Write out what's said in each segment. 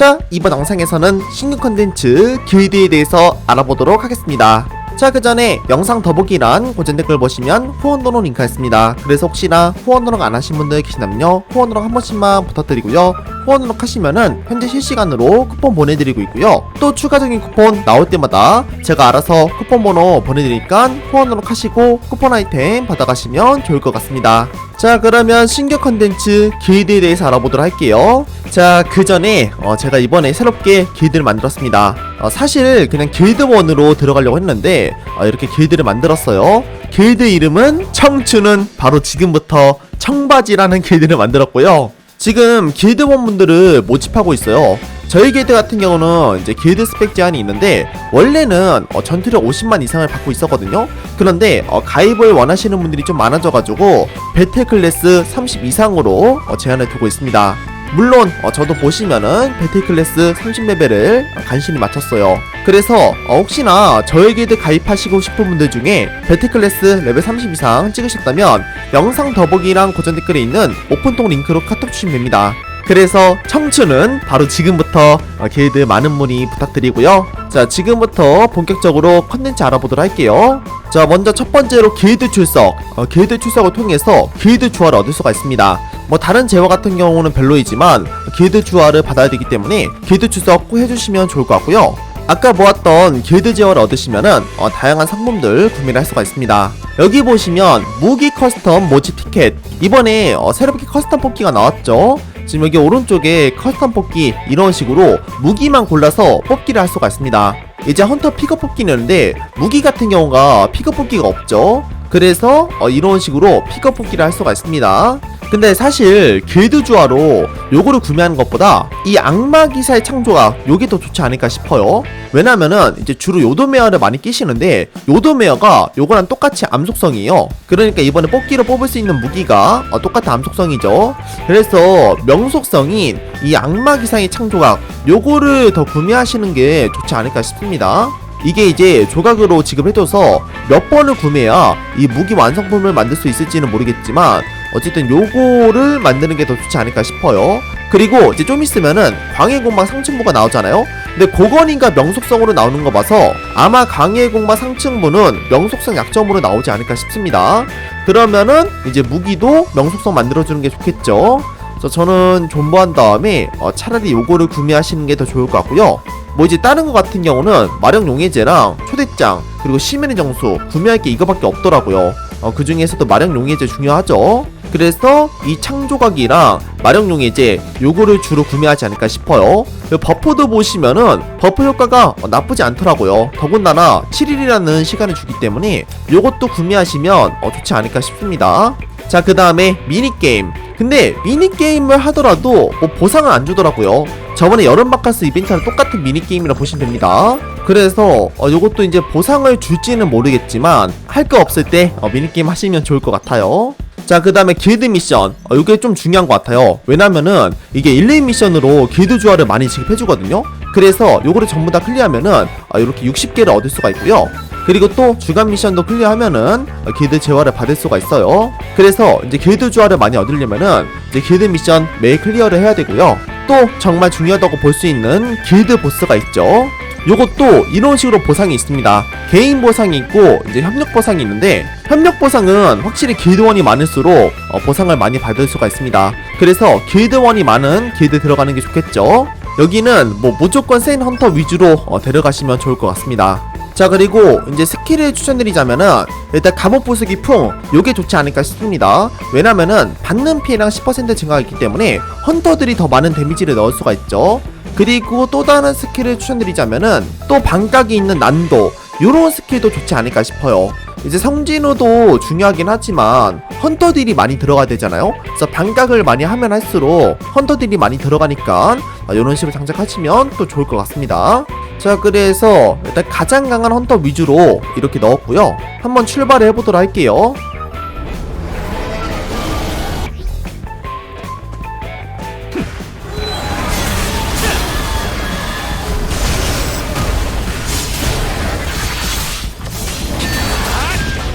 자, 이번 영상에서는 신규 컨텐츠 길드에 대해서 알아보도록 하겠습니다. 자, 그 전에 영상 더보기란 고전 댓글 보시면 후원 도록 링크가 있습니다. 그래서 혹시나 후원 도록 안 하신 분들 계시다면요. 후원 도록 한 번씩만 부탁드리고요. 후원 도록 하시면은 현재 실시간으로 쿠폰 보내드리고 있고요. 또 추가적인 쿠폰 나올 때마다 제가 알아서 쿠폰 번호 보내드리니까 후원 도록 하시고 쿠폰 아이템 받아가시면 좋을 것 같습니다. 자, 그러면 신규 컨텐츠 길드에 대해서 알아보도록 할게요. 자, 그 전에 어, 제가 이번에 새롭게 길드를 만들었습니다. 어, 사실 그냥 길드원으로 들어가려고 했는데 어, 이렇게 길드를 만들었어요. 길드 이름은 청춘은 바로 지금부터 청바지라는 길드를 만들었고요. 지금 길드원 분들을 모집하고 있어요. 저희 길드 같은 경우는 이제 길드 스펙 제한이 있는데 원래는 어, 전투력 50만 이상을 받고 있었거든요. 그런데 어, 가입을 원하시는 분들이 좀 많아져가지고 배틀 클래스 30 이상으로 어, 제한을 두고 있습니다. 물론 어, 저도 보시면은 배틀 클래스 30레벨을 간신히 맞췄어요. 그래서 어, 혹시나 저희 길드 가입하시고 싶은 분들 중에 배틀 클래스 레벨 30 이상 찍으셨다면 영상 더보기랑 고전 댓글에 있는 오픈통 링크로 카톡 주시면 됩니다. 그래서 청춘은 바로 지금부터 어, 길드 많은 문의 부탁드리고요. 자, 지금부터 본격적으로 컨텐츠 알아보도록 할게요. 자, 먼저 첫 번째로 길드 출석. 어, 길드 출석을 통해서 길드 주화를 얻을 수가 있습니다. 뭐 다른 재화 같은 경우는 별로이지만 길드 주화를 받아야 되기 때문에 길드 출석 꼭 해주시면 좋을 것 같고요. 아까 모았던 길드 재화를 얻으시면은 어, 다양한 상품들 구매를 할 수가 있습니다. 여기 보시면 무기 커스텀 모집 티켓 이번에 어, 새롭게 커스텀 뽑기가 나왔죠. 지금 여기 오른쪽에 커스텀 뽑기 이런 식으로 무기만 골라서 뽑기를 할 수가 있습니다. 이제 헌터 픽업 뽑기는 있는데 무기 같은 경우가 픽업 뽑기가 없죠. 그래서 어, 이런 식으로 픽업 뽑기를 할 수가 있습니다. 근데 사실 길드 주화로 요거를 구매하는 것보다 이 악마 기사의 창조가 요게 더 좋지 않을까 싶어요. 왜냐면은 이제 주로 요도메어를 많이 끼시는데 요도메어가 요거랑 똑같이 암속성이에요. 그러니까 이번에 뽑기로 뽑을 수 있는 무기가 어, 똑같은 암속성이죠. 그래서 명속성인 이 악마 기사의 창조각 요거를 더 구매하시는 게 좋지 않을까 싶습니다. 이게 이제 조각으로 지급해줘서 몇 번을 구매해야 이 무기 완성품을 만들 수 있을지는 모르겠지만 어쨌든 요거를 만드는 게 더 좋지 않을까 싶어요. 그리고 이제 좀 있으면은 광해 공방 상층부가 나오잖아요. 근데 고건인가 명속성으로 나오는 거 봐서 아마 광해 공방 상층부는 명속성 약점으로 나오지 않을까 싶습니다. 그러면은 이제 무기도 명속성 만들어주는 게 좋겠죠. 그래서 저는 존버한 다음에 어, 차라리 요거를 구매하시는 게 더 좋을 것 같고요. 뭐 이제 다른 거 같은 경우는 마력 용해제랑 초대장 그리고 시민의 정수 구매할 게 이거밖에 없더라고요. 어, 그 중에서도 마력 용해제 중요하죠. 그래서 이 창조각이랑 마력 용해제 요거를 주로 구매하지 않을까 싶어요. 그리고 버프도 보시면은 버프 효과가 어, 나쁘지 않더라고요. 더군다나 7일이라는 시간을 주기 때문에 요것도 구매하시면 어, 좋지 않을까 싶습니다. 자, 그 다음에 미니게임. 근데 미니게임을 하더라도 뭐 보상을 안 주더라고요. 저번에 여름 바카스 이벤트랑 똑같은 미니게임이라 보시면 됩니다. 그래서 어, 요것도 이제 보상을 줄지는 모르겠지만 할 거 없을 때 어, 미니게임 하시면 좋을 것 같아요. 자, 그 다음에 길드 미션. 어, 이게 좀 중요한 것 같아요. 왜냐면은 이게 1, 2 미션으로 길드 주화를 많이 지급해주거든요. 그래서 요거를 전부 다 클리어하면은 어, 이렇게 60개를 얻을 수가 있고요. 그리고 또 주간 미션도 클리어하면은 어, 길드 재화를 받을 수가 있어요. 그래서 이제 길드 주화를 많이 얻으려면은 이제 길드 미션 매일 클리어를 해야 되고요. 또 정말 중요하다고 볼 수 있는 길드 보스가 있죠. 요것도 이런 식으로 보상이 있습니다. 개인 보상이 있고 이제 협력 보상이 있는데 협력 보상은 확실히 길드원이 많을수록 어, 보상을 많이 받을 수가 있습니다. 그래서 길드원이 많은 길드 들어가는 게 좋겠죠. 여기는 뭐 무조건 센 헌터 위주로 어, 데려가시면 좋을 것 같습니다. 자 그리고 이제 스킬을 추천드리자면은 일단 감옥 부수기 풍 요게 좋지 않을까 싶습니다 왜냐면은 받는 피해량 10% 증가가 있기 때문에 헌터들이 더 많은 데미지를 넣을 수가 있죠 그리고 또 다른 스킬을 추천드리자면은 또 반각이 있는 난도. 요런 스킬도 좋지 않을까 싶어요. 이제 성진우도 중요하긴 하지만 헌터들이 많이 들어가야 되잖아요? 그래서 반각을 많이 하면 할수록 헌터들이 많이 들어가니까 이런 식으로 장착하시면 또 좋을 것 같습니다. 자 그래서 일단 가장 강한 헌터 위주로 이렇게 넣었고요. 한번 출발을 해보도록 할게요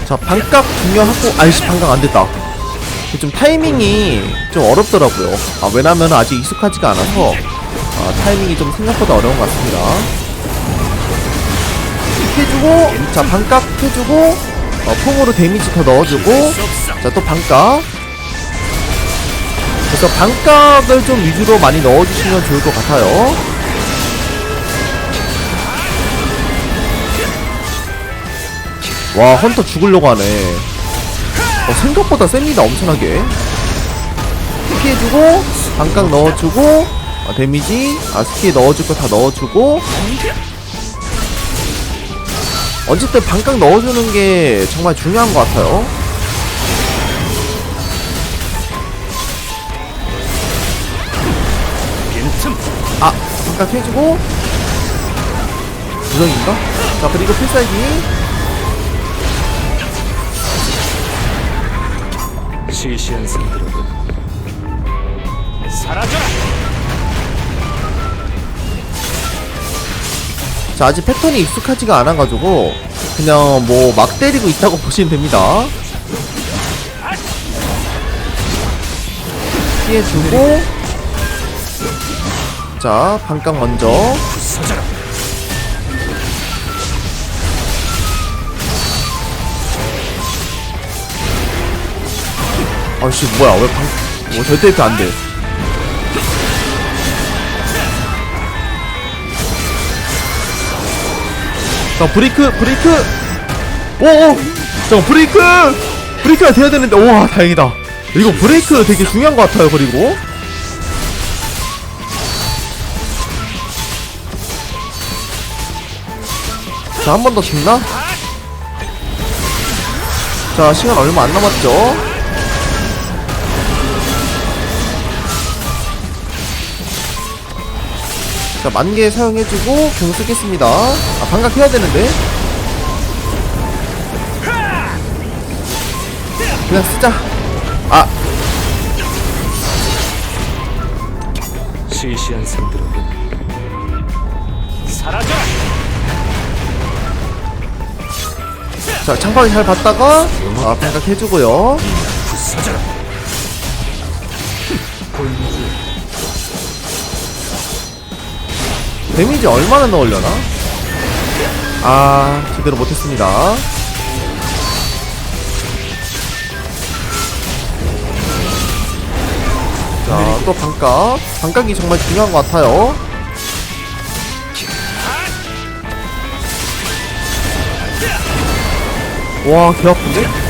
자 반각 중요하고 아이씨 반각 안됐다 좀 타이밍이 좀 어렵더라고요 아 왜냐면 아직 익숙하지가 않아서 아, 타이밍이 좀 생각보다 어려운 것 같습니다. 해주고, 자, 반값 해주고, 어, 폼으로 데미지 더 넣어주고, 자, 또 반값. 그래서 반값을 좀 위주로 많이 넣어주시면 좋을 것 같아요. 와, 헌터 죽으려고 하네. 어, 생각보다 셉니다, 엄청나게. 피해주고, 반값 넣어주고, 어, 데미지, 아, 스킬 넣어줄 거 다 넣어주고, 어쨌든 반값 넣어주는 게 정말 중요한 것 같아요. 아, 반값 해주고, 구성인가? 자, 그리고 필살기. 시시한 생들어군 사라져라 자, 아직 패턴이 익숙하지가 않아가지고, 그냥 뭐, 막 때리고 있다고 보시면 됩니다. 피해주고, 자, 반각 먼저. 부서져라 아씨, 뭐야, 왜 방, 뭐, 절대 이렇게 안 돼. 자, 브레이크, 브레이크! 오오! 잠깐, 브레이크! 브레이크가 돼야 되는데, 우와, 다행이다. 이거 브레이크 되게 중요한 것 같아요, 그리고. 자, 한 번 더 죽나? 자, 시간 얼마 안 남았죠? 자, 만개 사용해주고, 공 쓰겠습니다. 아, 반각해야 되는데? 그냥 쓰자. 아, 시시한 생들어군 사라져라 자, 창밖에 잘 봤다가, 아, 반각해주고요. 부서져라 데미지 얼마나 넣으려나? 아, 제대로 못했습니다. 자, 또 반각. 반각이 정말 중요한 것 같아요. 와, 개 아픈데?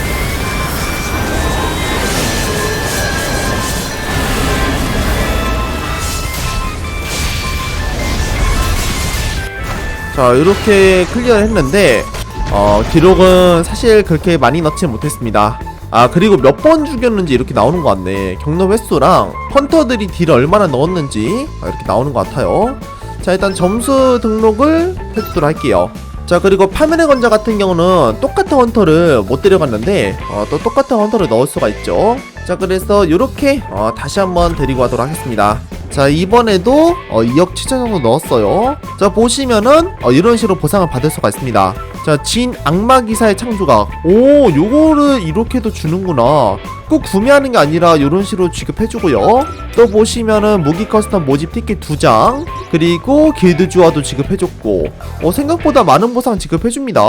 자, 이렇게 클리어를 했는데, 어, 기록은 사실 그렇게 많이 넣지 못했습니다. 아, 그리고 몇 번 죽였는지 이렇게 나오는 것 같네. 경로 횟수랑 헌터들이 딜을 얼마나 넣었는지 아, 이렇게 나오는 것 같아요. 자, 일단 점수 등록을 해주도록 할게요. 자, 그리고 파멸의 건자 같은 경우는 똑같은 헌터를 못 데려갔는데, 어, 또 똑같은 헌터를 넣을 수가 있죠. 자, 그래서 이렇게 어, 다시 한번 데리고 가도록 하겠습니다. 자 이번에도 어, 2억 7천 정도 넣었어요. 자 보시면은 어, 이런 식으로 보상을 받을 수가 있습니다. 자진 악마 기사의 창조각 오 요거를 이렇게도 주는구나. 꼭 구매하는 게 아니라 이런 식으로 지급해주고요. 또 보시면은 무기 커스텀 모집 티켓 2장 그리고 길드 주화도 지급해줬고 어, 생각보다 많은 보상 지급해줍니다.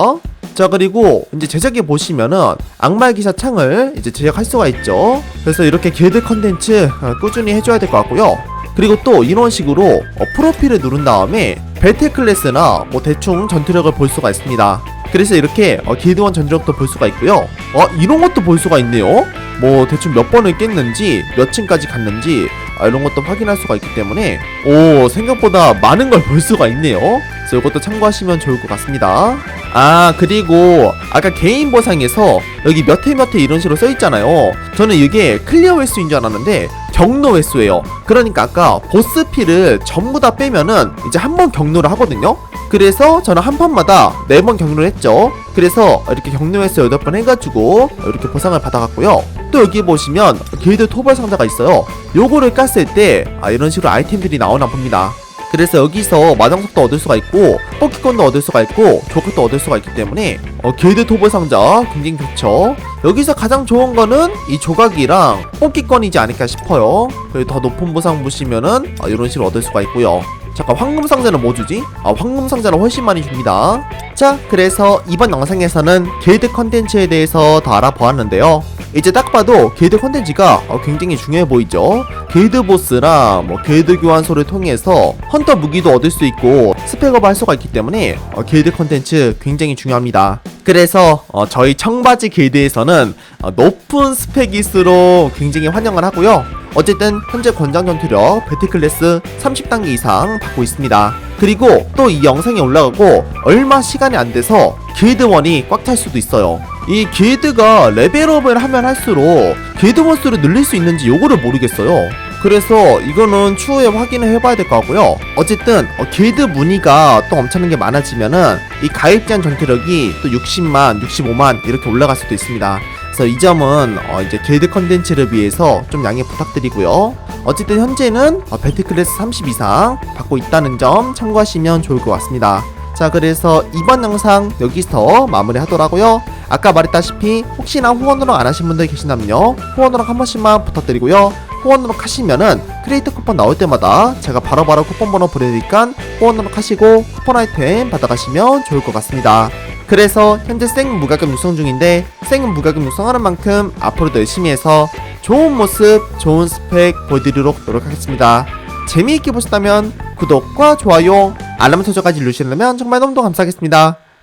자 그리고 이제 제작에 보시면은 악마의 기사 창을 이제 제작할 수가 있죠. 그래서 이렇게 길드 컨텐츠 어, 꾸준히 해줘야 될 것 같고요 그리고 또 이런 식으로 어, 프로필을 누른 다음에 배틀 클래스나 뭐 대충 전투력을 볼 수가 있습니다. 그래서 이렇게 어, 길드원 전투력도 볼 수가 있고요. 어 이런 것도 볼 수가 있네요. 뭐 대충 몇 번을 깼는지 몇 층까지 갔는지 아, 이런 것도 확인할 수가 있기 때문에 오 생각보다 많은 걸 볼 수가 있네요. 그래서 이것도 참고하시면 좋을 것 같습니다. 아 그리고 아까 개인 보상에서 여기 몇 회 몇 회 이런 식으로 써 있잖아요. 저는 이게 클리어 횟수인 줄 알았는데 경로 횟수예요. 그러니까 아까 보스 피를 전부 다 빼면은 이제 한 번 경로를 하거든요. 그래서 저는 한 판마다 네 번 경로를 했죠. 그래서 이렇게 경로 횟수 8번 해가지고 이렇게 보상을 받아갔고요. 또 여기 보시면 길드 토벌 상자가 있어요. 요거를 깠을 때 아, 이런 식으로 아이템들이 나오나 봅니다. 그래서 여기서 마정석도 얻을 수가 있고 뽑기권도 얻을 수가 있고 조커도 얻을 수가 있기 때문에 어, 길드 토벌 상자 굉장히 좋죠 여기서 가장 좋은 거는 이 조각이랑 뽑기권이지 않을까 싶어요. 그리고 더 높은 보상 보시면은 어, 이런 식으로 얻을 수가 있고요. 잠깐 황금 상자는 뭐 주지? 아 황금 상자는 훨씬 많이 줍니다. 자 그래서 이번 영상에서는 길드 컨텐츠에 대해서 더 알아보았는데요 이제 딱 봐도 길드 컨텐츠가 어, 굉장히 중요해 보이죠 길드 보스랑 뭐 길드 교환소를 통해서 헌터 무기도 얻을 수 있고 스펙업 할 수가 있기 때문에 어, 길드 컨텐츠 굉장히 중요합니다 그래서 어, 저희 청바지 길드에서는 어, 높은 스펙일수록 굉장히 환영을 하고요 어쨌든 현재 권장 전투력 배틀클래스 30단계 이상 받고 있습니다. 그리고 또 이 영상이 올라가고 얼마 시간이 안 돼서 길드원이 꽉 찰 수도 있어요. 이 길드가 레벨업을 하면 할수록 길드 원수를 늘릴 수 있는지 요거를 모르겠어요. 그래서 이거는 추후에 확인을 해봐야 될 것 같고요. 어쨌든 어, 길드 문의가 또 엄청난 게 많아지면은 이 가입 제한 전투력이 또 60만, 65만 이렇게 올라갈 수도 있습니다. 그래서 이 점은 어, 이제 길드 컨텐츠를 위해서 좀 양해 부탁드리고요. 어쨌든 현재는 어, 배틀클래스 30 이상 받고 있다는 점 참고하시면 좋을 것 같습니다. 자 그래서 이번 영상 여기서 마무리하도록하고요. 아까 말했다시피 혹시나 후원으로 안 하신 분들 계신다면요 후원으로 한 번씩만 부탁드리고요. 후원으로 하시면은 크리에이터 쿠폰 나올 때마다 제가 바로바로 쿠폰 번호 보내드니까 후원으로 하시고 쿠폰 아이템 받아가시면 좋을 것 같습니다. 그래서 현재 생 무과금 육성 중인데 생 무과금 육성하는 만큼 앞으로도 열심히 해서 좋은 모습, 좋은 스펙 보여드리도록 노력하겠습니다. 재미있게 보셨다면 구독과 좋아요, 알람 설정까지 누르시려면 정말 너무 감사하겠습니다.